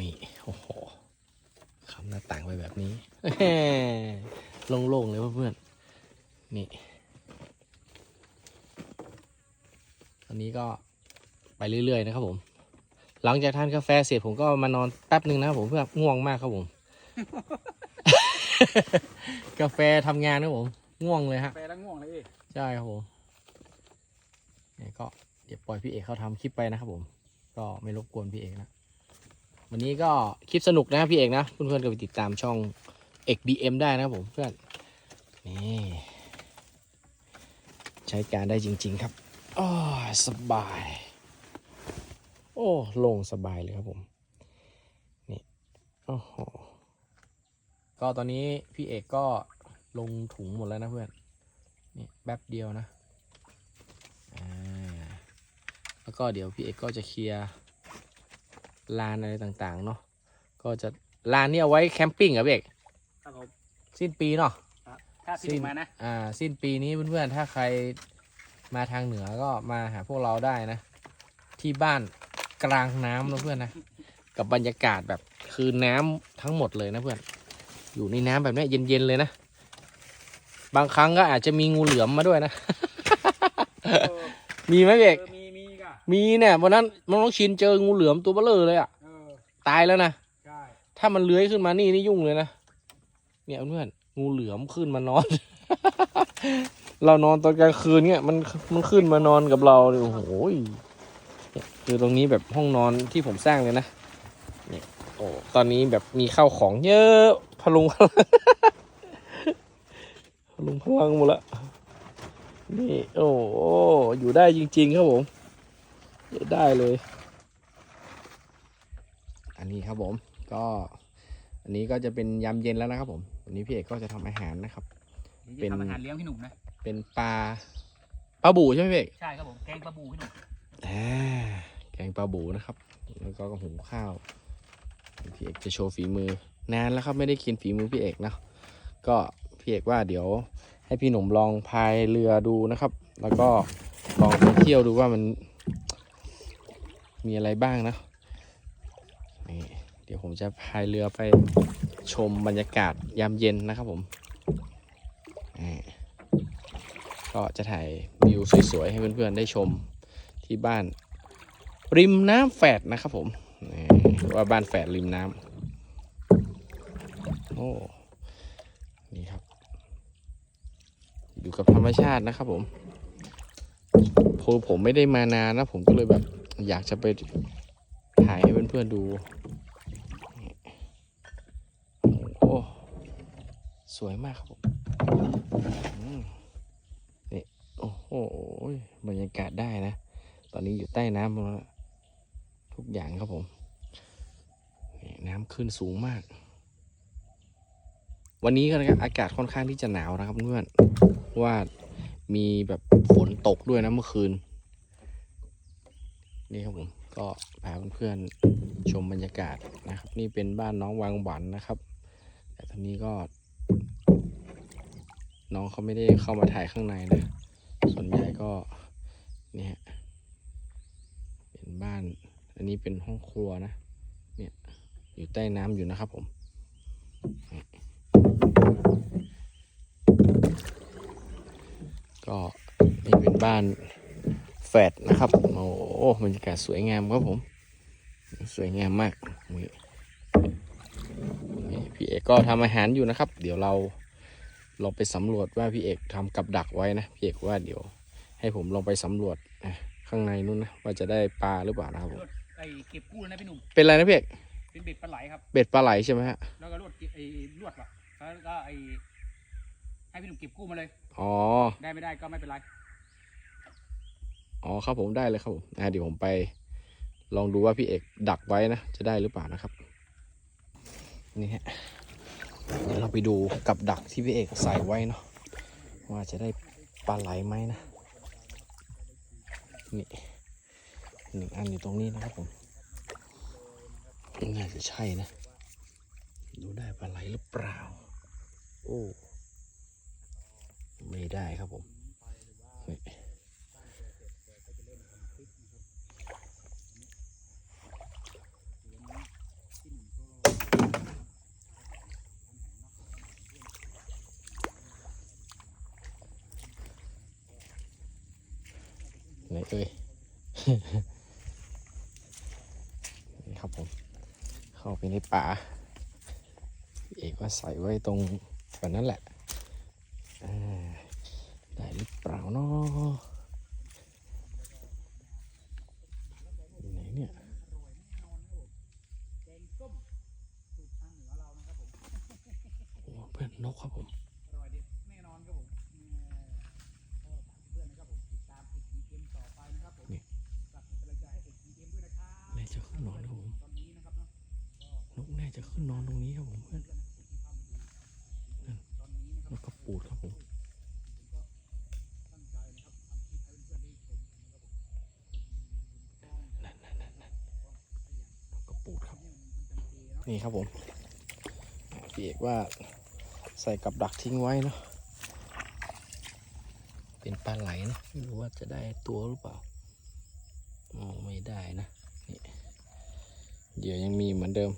นี่ โอ้โหคำหน้าต่างไปแบบนี้โล่งๆเลยเพื่อนๆ นี่ตอนนี้ก็ไปเรื่อยๆนะครับผม หลังจากทานกาแฟเสร็จผมก็มานอนแป๊บหนึ่งนะครับผมเพื่อง่วงมากครับผม กาแฟทำงานนะครับผม ง่วงเลยฮะแปลแล้วง่วงเลยใช่ครับผมเนี่ยก็เดี๋ยวปล่อยพี่เอกเขาทำคลิปไปนะครับผม ก็ไม่รบกวนพี่เอกนะ วันนี้ก็คลิปสนุกนะครับพี่เอกนะ เพื่อนๆก็ไปติดตามช่องเอก BM ได้นะผมเพื่อน นี่ ใช้การได้จริง ๆ ครับอ้อสบาย โอ้โล่งสบายเลยครับผม นี่โอ้โหก็ตอนนี้พี่เอกก็ลงถุงหมดแล้วนะเพื่อน นี่แป๊บเดียวนะอ่าแล้วก็เดี๋ยวพี่เอกก็จะเคลียร์ ลานอะไรต่างๆเนาะก็จะลานนี่เอาไว้แคมปิ้งเหรอพี่เอกครับผมสิ้นปีเนาะถ้าพี่มานะอ่า สิ้นปีนี้เพื่อนๆถ้าใครมาทางเหนือก็มาหาพวกเราได้นะ ที่บ้านกลางน้ำนะเพื่อนนะกับบรรยากาศแบบคือน้ำทั้งหมดเลยนะเพื่อน อยู่ในน้ำแบบเนี้ยเย็นๆเลยนะ บางครั้งก็อาจจะมีงูเหลือมมาด้วยนะเออมีไหมพี่เอกเออ มีมีก็มีเนี่ยวันนั้นน้องชินเจองูเหลือมตัวเบ้อเลอเลยอะเออ ตายแล้วนะ ใช่ ถ้ามันเลื้อยขึ้นมานี่นี่ยุ่งเลยนะ เนี่ยเพื่อนงูเหลือมขึ้นมานอน เรานอนตอนกลางคืนเนี่ย มันมันขึ้นมานอนกับเราเลยโอ้โหยเนี่ยคือตรงนี้แบบห้องนอนที่ผมสร้างเลยนะเนี่ยโอ้ตอนนี้แบบมีข้าวของเยอะพลุงพลังพลุงพลังหมดละนี่โอ้โหอยู่ได้จริง ๆ ครับผมอยู่ ได้เลย อันนี้ครับผมก็อันนี้ก็จะเป็นยามเย็นแล้วนะครับ ผมวันนี้พี่เอกก็จะทำอาหารนะครับ เป็เป็นนทำอาหารเลี้ยงพี่หนุ่มนะเป็นปลาปลาบูใช่ไหมพี่เอกใช่ครับผมแกงปลาบูพี่หนุ่มอ่าแกงปลาบูนะครับ แล้วก็หุงข้าวพี่เอกจะโชว์ฝีมือนานแล้วครับไม่ได้กินฝีมือพี่เอกนะก็พี่เอกว่าเดี๋ยวให้พี่หนุ่มลองพายเรือดูนะครับ แล้วก็ลองไปเที่ยวดูว่ามัน มีอะไรบ้างนะนี่เดี๋ยวผมจะพายเรือไปชมบรรยากาศยามเย็นนะครับผมก็จะถ่ายวิวสวยๆ ให้เพื่อนๆ ได้ชมที่บ้าน ริมน้ำแฝดนะครับผมว่าบ้านแฝดริมน้ำโอ้นี่ครับ อยู่กับธรรมชาตินะครับผมพอผมไม่ได้มานานนะผมก็เลยแบบ อยากจะไปถ่ายให้เพื่อนๆดู โอ้สวยมากครับผมนี่โอ้โหบรรยากาศได้นะ ตอนนี้อยู่ใต้น้ำหมดแล้วทุกอย่างครับผมนี่น้ำขึ้นสูงมาก วันนี้ก็นะครับอากาศค่อนข้างที่จะหนาวนะครับเพื่อนว่ามีแบบฝนตกด้วยนะเมื่อคืน นี่ครับผมก็พาเพื่อนๆชมบรรยากาศนะครับ นี่เป็นบ้านน้องวางหวันนะครับ แต่ตอนนี้ก็ น้องเขาไม่ได้เข้ามาถ่ายข้างในนะ ส่วนใหญ่ก็เนี่ยเป็นบ้าน อันนี้เป็นห้องครัวนะ เนี่ยอยู่ใต้น้ำอยู่นะครับผมก็นี่เป็นบ้าน ดนะครับ โอ้โหบรรยากาศสวยงามครับผม สวยงามมากนี่นี่พี่เอกก็ทำอาหารอยู่นะครับ เดี๋ยวเราลองไปสำรวจว่าพี่เอกทำกับดักไว้นะพี่เอกว่าเดี๋ยว ให้ผมลองไปสำรวจนะข้างในนู้นนะว่าจะได้ปลาหรือเปล่านะครับผมรวดไอ้เก็บกู้เลยนะพี่หนุ่มเป็นอะไรนะพี่เอกเป็นเบ็ดปลาไหลครับเบ็ดปลาไหลใช่ไหมฮะแล้วก็รวดเก็บไอ้ลวดว่ะแล้วก็ไอ้ให้พี่หนุ่มเก็บกู้มาเลย อ๋อ ได้ไม่ได้ก็ไม่เป็นไร อ๋อครับผมได้เลยครับผมเดี๋ยวผมไปลองดูว่าพี่เอกดักไว้นะ จะได้หรือเปล่านะครับ นี่ฮะเดี๋ยวเราไปดูกับดักที่พี่เอกใส่ไว้เนาะว่าจะได้ปลาไหลไหมนะนี่หนึ่งอันอยู่ตรงนี้นะครับผมน่าจะใช่นะ ดูได้ปลาไหลหรือเปล่า โอ้ ไม่ได้ครับผมนี่ เลยนี่ครับผม เข้าไปในป่า เอกว่าใส่ไว้ตรงแบบนั้นแหละอ่าได้หรือเปล่าเนาะอยู่ไหนเนี่ย แกงส้มสูตรทางเหนือเรานะครับผม โอ้เพื่อนนกครับผม อร่อยเด็ดแน่นอนครับผมเออก็ฝากเพื่อนนะครับผมติดตามติดทีเอ็มต่อไปนะครับผม นี่ ฝากเป็นกำลังใจให้ติดทีเอ็มด้วยนะครับ น่าจะขึ้นนอนครับผม ตอนนี้นะครับเนาะ น่จะขึ้นนอนตรงนี้ครับผมเพื่อนตอนนี้นะครับนกกระปูดครับผมนะครับทำคลิปให้เพื่อนๆได้ชมนะครับผมนั่นนั่นนั่นนั่นนกกระปูดครับ นี่ครับผมอ่าพี่เอกว่าใส่กับดักทิ้งไว้เนาะเป็นปลาไหลนะไม่รู้ว่าจะได้ตัวหรือเปล่าอ๋อไม่ได้นะนี่เดี๋ยวยังมีเหมือนเดิม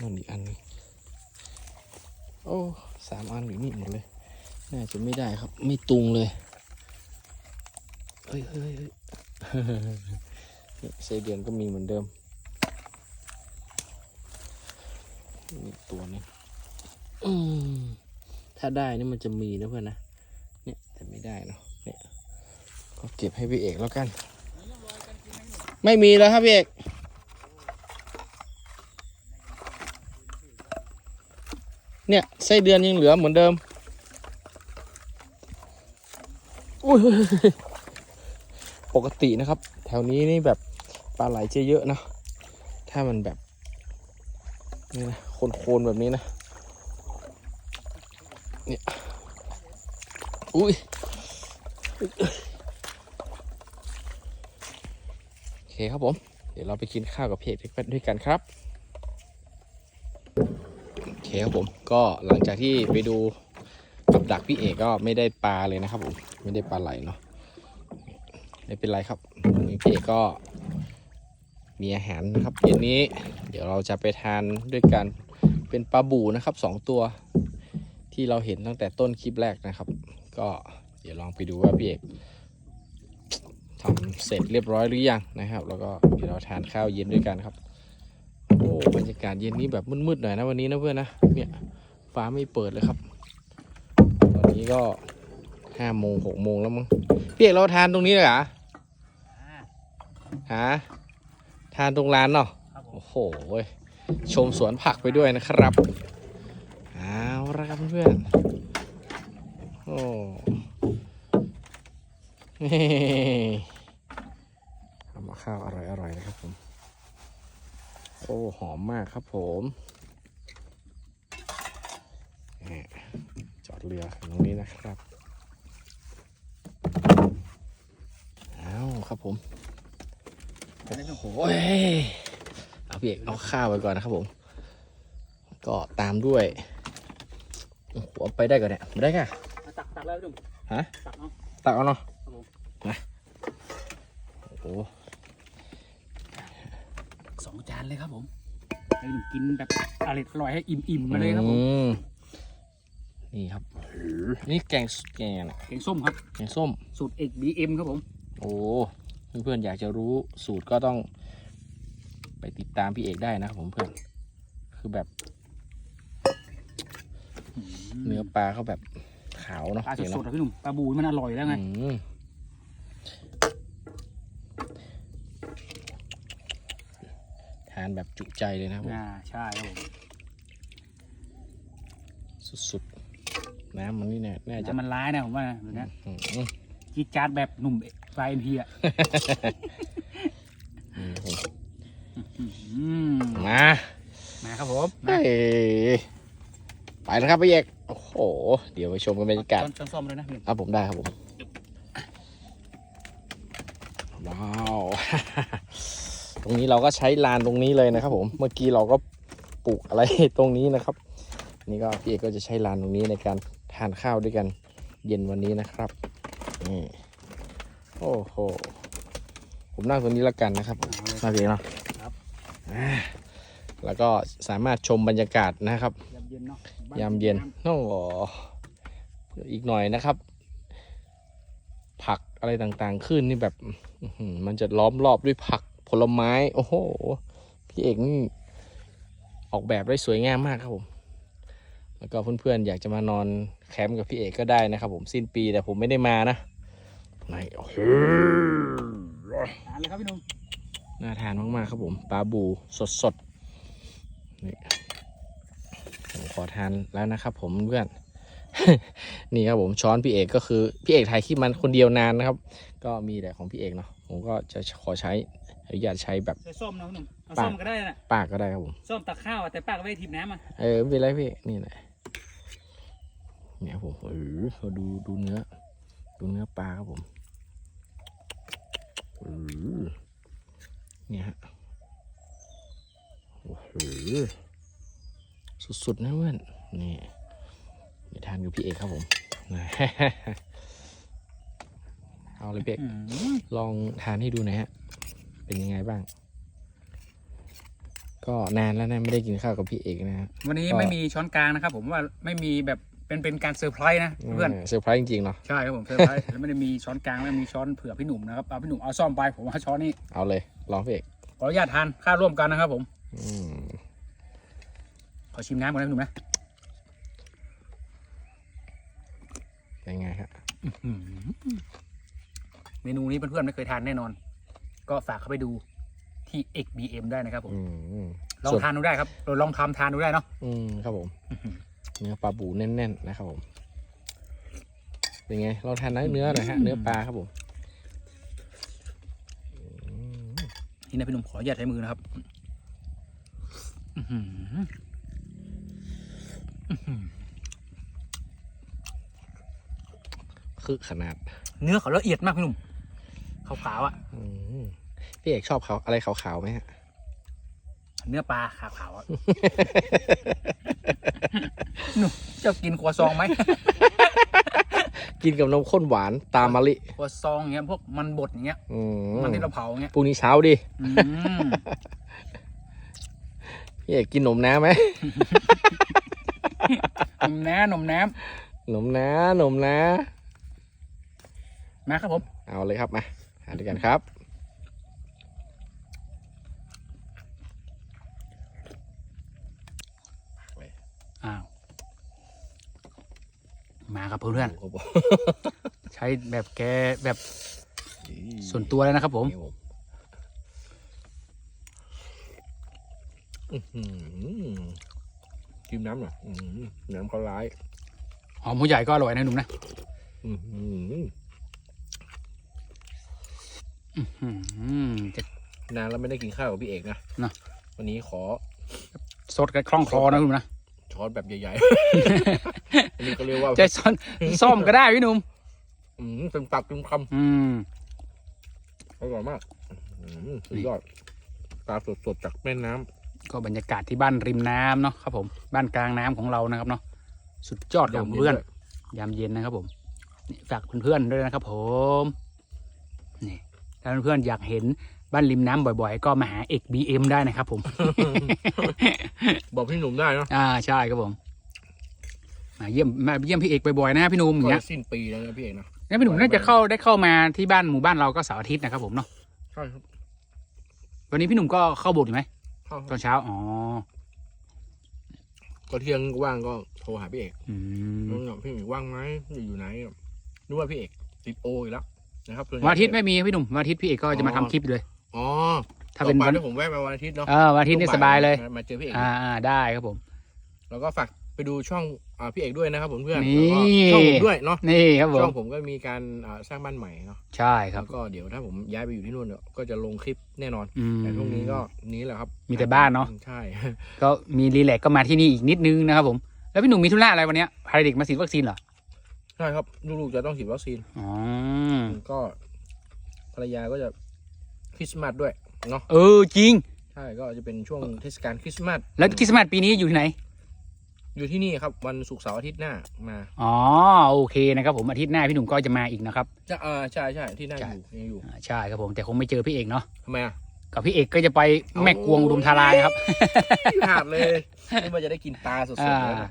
นั่นอีกอันนึงโอ้สามอันอยู่นี่หมดเลย น่าจะไม่ได้ครับ ไม่ตุงเลยเฮ้ยเฮ้ยเฮ้ยนี่ไส้เดือนก็มีเหมือนเดิมนี่ตัวนึงอืมถ้าได้นี่มันจะมีนะเพื่อนนะ เนี่ยแต่ไม่ได้เนาะ เนี่ย ก็เก็บให้พี่เอกแล้วกัน ไม่มีแล้วครับพี่เอก เนี่ยไส้เดือนยังเหลือเหมือนเดิมอุ้ยปกตินะครับ แถวนี้นี่แบบปลาไหลจะเยอะนะ ถ้ามันแบบนี่นะโคนๆแบบนี้นะเนี่ยอุ้ยโอเคครับผม เดี๋ยวเราไปกินข้าวกับเพจด้วยกันครับ เคครับผมก็หลังจากที่ไปดูกับดักพี่เอกก็ไม่ได้ปลาเลยนะครับผมไม่ได้ปลาไหลเนาะไม่เป็นไรครับพี่เอกก็มีอาหารนะครับเย็นนี้เดี๋ยวเราจะไปทานด้วยกันเป็นปลาบูนะครับสองตัวที่เราเห็นตั้งแต่ต้นคลิปแรกนะครับ ก็เดี๋ยวลองไปดูว่าพี่เอกทำเสร็จเรียบร้อยหรือยังนะครับ แล้วก็เดี๋ยวเราทานข้าวเย็นด้วยกันครับ โอ้บรรยากาศเย็นนี้แบบมืดๆหน่อยนะวันนี้นะเพื่อนนะเนี่ยฟ้าไม่เปิดเลยครับ ตอนนี้ก็ห้าโมงหกโมงแล้วมั้งพี่เอกเราทานตรงนี้เลยเหรออ่าหาทานตรงร้านเนาะครับผมโอ้โหเว้ยชมสวนผักไปด้วยนะครับเอาละครับเพื่อนๆโอ้เฮ้ทำมาข้าวอร่อยๆนะครับผมโอ้ หอมมากครับผมแหม่จอดเรือตรงนี้นะครับเอาครับผมอันนี้ต้องโหโอ้ยเอาพี่เอกเอาข้าวไปก่อนนะครับผม ก็ตามด้วยโอ้โหเอาไปได้ก่อนเนี่ยไม่ได้ค่ะมาตักตักแล้วพี่หนุ่มฮะตักเนาะตักเอาเนาะครับผมมาโอ้โหสองจานเลยครับผมให้พี่หนุ่มกินแบบอร่อยอร่อยให้อิ่มๆมาเลยครับผม อืมนี่ครับ นี่แกงแกงอะไรแกงส้มครับ แกงส้ม สูตรเอกบีเอ็มครับผม โอ้เพื่อนๆอยากจะรู้สูตรก็ต้อง ไปติดตามพี่เอกได้นะครับผมเพื่อนคือแบบ เนื้อปลาเขาแบบขาวเนาะปลาพี่เอกสเนาะดๆอะพี่หนุ่มปลาบูมันอร่อยแล้วไงอืมทานแบบจุใจเลยนะครับผมอ่าใช่ครับผมสุดๆน้ำมันนี่เนี่ยน่าจะแต่มันร้ายนะผมว่าแบบนี้อืมจีดจาดแบบหนุ่มไฟเอ็นพีอะอืมผมอืมมามาครับผมเฮ้ยไปแล้วครับพี่เอกโอ้โห เดี๋ยวไปชมกันบรรยากาศ ช้อนช้อนส้มเลยนะพี่หนุ่มครับผมได้ครับผม ว้าวต รงนี้เราก็ใช้ลานตรงนี้เลยนะครับ ผมเมื่อกี้เราก็ปลูกอะไรตรงนี้นะครับ นี่ก็พี่เอกก็จะใช้ลานตรงนี้ในการทานข้าวด้วยกันเย็นวันนี้นะครับนี่โอ้โหผมนั่งตรงนี้แล้วกันนะครับเอาเลยน่าดีเนาะครับอ่าแล้วก็สามารถชมบรรยากาศนะครับยามเย็นเนาะยามเย็นโอ้โหอีกหน่อยนะครับ ผักอะไรต่างๆ ขึ้นนี่แบบอื้อหือมันจะล้อมรอบด้วยผัก ผลไม้ โอ้โห พี่เอกนี่ออกแบบได้สวยงามมากครับผม แล้วก็เพื่อนๆอยากจะมานอนแคมป์กับพี่เอกก็ได้นะครับ ผมสิ้นปีแต่ผมไม่ได้มานะไหนโอ้โหทานเลยครับพี่หนุ่มน่าทานมากๆครับผมปลาบูสดๆนี่ผมขอทานแล้วนะครับ ผมเพื่อนนี่ครับผมช้อนพี่เอกก็คือพี่เอกถ่ายคลิปมันคนเดียวนานนะครับ ก็มีแต่ของพี่เอกเนาะผมก็จะขอใช้ อนุญาตใช้แบบใส่ส้มนะพี่หนุ่มเอาปากส้มก็ได้น่ะปากก็ได้ครับผมส้มตักข้าวอะแต่ปากก็ไม่ได้ทิมน้ำอะเออไม่เป็นไรพี่นี่แหละเนี่ยครับผมเออเราดูดูเนื้อ ดูเนื้อปลาครับผมเออเนี่ยฮะโอ้โหสุดๆนะเพื่อนนี่เดี๋ยวทานกับพี่เอกครับผมเอาเลยพี่เอกอืมลองทานให้ดูหน่อยฮะ เป็นยังไงบ้าง ก็นานแล้วนะไม่ได้กินข้าวกับพี่เอกนะฮะ วันนี้ก็ ไม่มีช้อนกลางนะครับผมว่าไม่มีแบบเป็นเป็นการเซอร์ไพรส์นะเพื่อนเซอร์ไพรส์จริงๆเนาะใช่ครับผมเซอร์ไพรส์แล้วไม่ได้มีช้อนกลางไม่ได้มีช้อนเผื่อพี่หนุ่มนะครับเอาพี่หนุ่มเอาซ่อมไปผมเอาช้อนนี้เอาเลยลองพี่เอกขออนุญาตทานข้าวร่วมกันนะครับ ผมอืมขอชิมน้ำก่อนนะพี่หนุ่มนะเป็นไงฮะ อืมเมนูนี้เพื่อนๆไม่เคยทานแน่นอน ก็ฝากเข้าไปดูที่ XBM ได้นะครับผม อืมลองส่วนทานดูได้ครับลองทำทานดูได้เนาะ อืมครับผม เนื้อปลาบูแน่นๆนะครับผมเป็นไงเราทานเนื้อหน่อยฮะ เนื้อปลาครับผมอืมนี่นะพี่หนุ่มขออนุญาตใช้มือนะครับอื้อหืออื้อหือคือขนาด เนื้อเขาละเอียดมากพี่หนุ่ม ขาวๆอะอืมพี่เอกชอบเขาอะไรขาวๆไหมฮะ เนื้อปลาขาวๆอะ หนุ่มจะกินครัวซองไหม กินกับนมข้นหวานตามมะลิครัวซองอย่างเงี้ยพวกมันบดอย่างเงี้ย อืมมันที่เราเผาอย่างเงี้ยพรุ่งนี้เช้าดิ อืมพี่เอกกินนมน้ำไหม นมแหน้นมแหน้นมน้านมน้ามาครับผม เอาเลยครับมา ทานด้วยกันครับอ้าวมาครับเพื่อนโอ้โหๆใช้แบบแกแบบส่วนตัวเลยนะครับผมนี่ผมอื้อหือจิ้มน้ำหน่อยอื้อหือน้ำเขาร้ายหอมหัวใหญ่ก็อร่อยนะหนุ่มนะอื้อหืออืมจะ นานแล้วไม่ได้กินข้าวกับพี่เอกนะเนอะวันนี้ขอ สดกันคล่องคลอนะหนุ่มนะช้อนแบบใหญ่ๆอันนี้ก็เรียกว่าจะซ่อนซ่อมก็ได้พี่หนุ่มอืมเต็มปากเต็มคอืมำอร่อยมากอื้อหือสุดยอดปลาสดๆจากแม่น้ำก็บรรยากาศที่บ้านริมน้ำเนาะครับผม บ้านกลางน้ำของเรานะครับเนาะสุดยอดครับผมเพื่อน ยามเย็นนะครับผมนี่ฝากเพื่อนๆด้วยนะครับผมนี่ ถ้าเพื่อนๆอยากเห็นบ้านริมน้ำบ่อยๆ ก็มาหาเอกบีเอ็มได้นะครับผม บอกพี่หนุ่มได้เนาะอ่าใช่ครับผมมาเยี่ยมมาเยี่ยมพี่เอกบ่อยๆนะพี่หนุ่มอย่างก็เงี้ยสิ้นปีแล้วนะพี่เอกนะแล้วพี่หนุ่มน่าจะเข้าได้เข้ามาที่บ้านหมู่บ้านเราก็เสาร์อาทิตย์นะครับผมเนาะใช่ครับ วันนี้พี่หนุ่มก็เข้าโบสถ์อยู่ไหมเข้าตอนเช้าอ๋อก็เที่ยงว่างก็โทรหาพี่เอกอืมน้องๆพี่เอกว่างไหมอยู่ไหนนึกว่าพี่เอกติดโออีกแล้ว นะครับส่นใหญ่วันอาทิตย์ไม่มีพี่หนุ่มวันอาทิตย์พี่เอกก็จะมาทำคลิปเลย อ๋อถ้าเป็นต่อวันไปที่ผมแวะมาวันอาทิตย์เนาะเออวันอาทิตย์นี่สบายเลยมามาเจอพี่เอกอ่าอ่าได้ครับผม แล้วก็ฝากไปดูช่องอ่าพี่เอกด้วยนะครับผมเพื่อนนี่ แล้วก็ช่องผมด้วยเนาะนี่ครับผช่อมงผมก็มีการอ่าสร้างบ้านใหม่เนาะใช่ครับแล้วก็เดี๋ยวถ้าผมย้ายไปอยู่ที่นู่นเนี่ยก็จะลงคลิปแน่นอน อืม แต่ช่วงนี้ก็นี้แหละครับมีแต่บ้านเนาะใช่ ก็มีรีแลกซ์ก็มาที่นี่อีกนิดนึงนะครับผม แล้วพี่หนุ่มมีธุระอะไรวันเนี้ยพาเด็กมาฉีดวัคซีนเหรอ ใช่ครับลูกๆจะต้องฉีดวัคซีนอ๋อก็ภรรยาก็จะคริสต์มาสด้วยเนาะเออจริงใช่ก็จะเป็นช่วงเทศกาลคริสต์มาสแล้วคริสต์มาสปีนี้อยู่ที่ไหน อยู่ที่นี่ครับ วันศุกร์เสาร์อาทิตย์หน้ามาอ๋อโอเคนะครับผมอาทิตย์หน้าพี่หนุ่มก็จะมาอีกนะครับจะอ่าใช่ใช่ที่หน้าใช่อยู่ยังอยู่อ่าใช่ครับผมแต่คงไม่เจอพี่เอกเนาะทำไมอะกับพี่เอกก็จะไปแม่กวงอุดมธารายครับพลาดเลยนี่มันจะได้กินปลาสดๆอ่าเลยนะ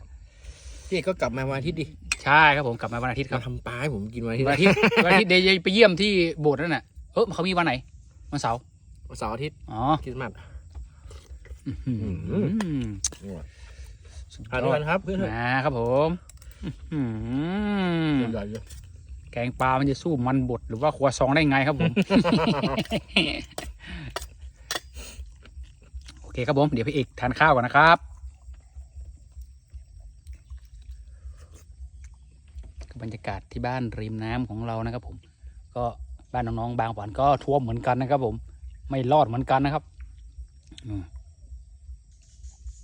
พี่เอกก็กลับมาวันอาทิตย์ดิใช่ครับผมกลับมาวันอาทิตย์คมารับทำปลาให้ผมกินวันอาทิตย์วันอาทิตย์วันอาทิตย์เดี๋ยวจะไปเยี่ยมที่โบสถ์นั่นน่ะเออเขามีวันไหนวันเสาร์วันเสาร์อาทิตย์อ๋อคริสต์มาส อืมสุดทานยด้อวดยนะครับเพื่อนนะครับผมอื้อหือใหญ่ๆเลยแกงปลา มันจะสู้มันบดหรือว่าครัวซองได้ไงครับผม โอเคครับผม เดี๋ยวพี่เอกทานข้าวก่อนนะครับ บรรยากาศที่บ้านริมน้ำของเรานะครับ ผม ก็บ้านน้องๆบางหวานก็ท่วมเหมือนกันนะครับ ผม ไม่รอดเหมือนกันนะครับอืม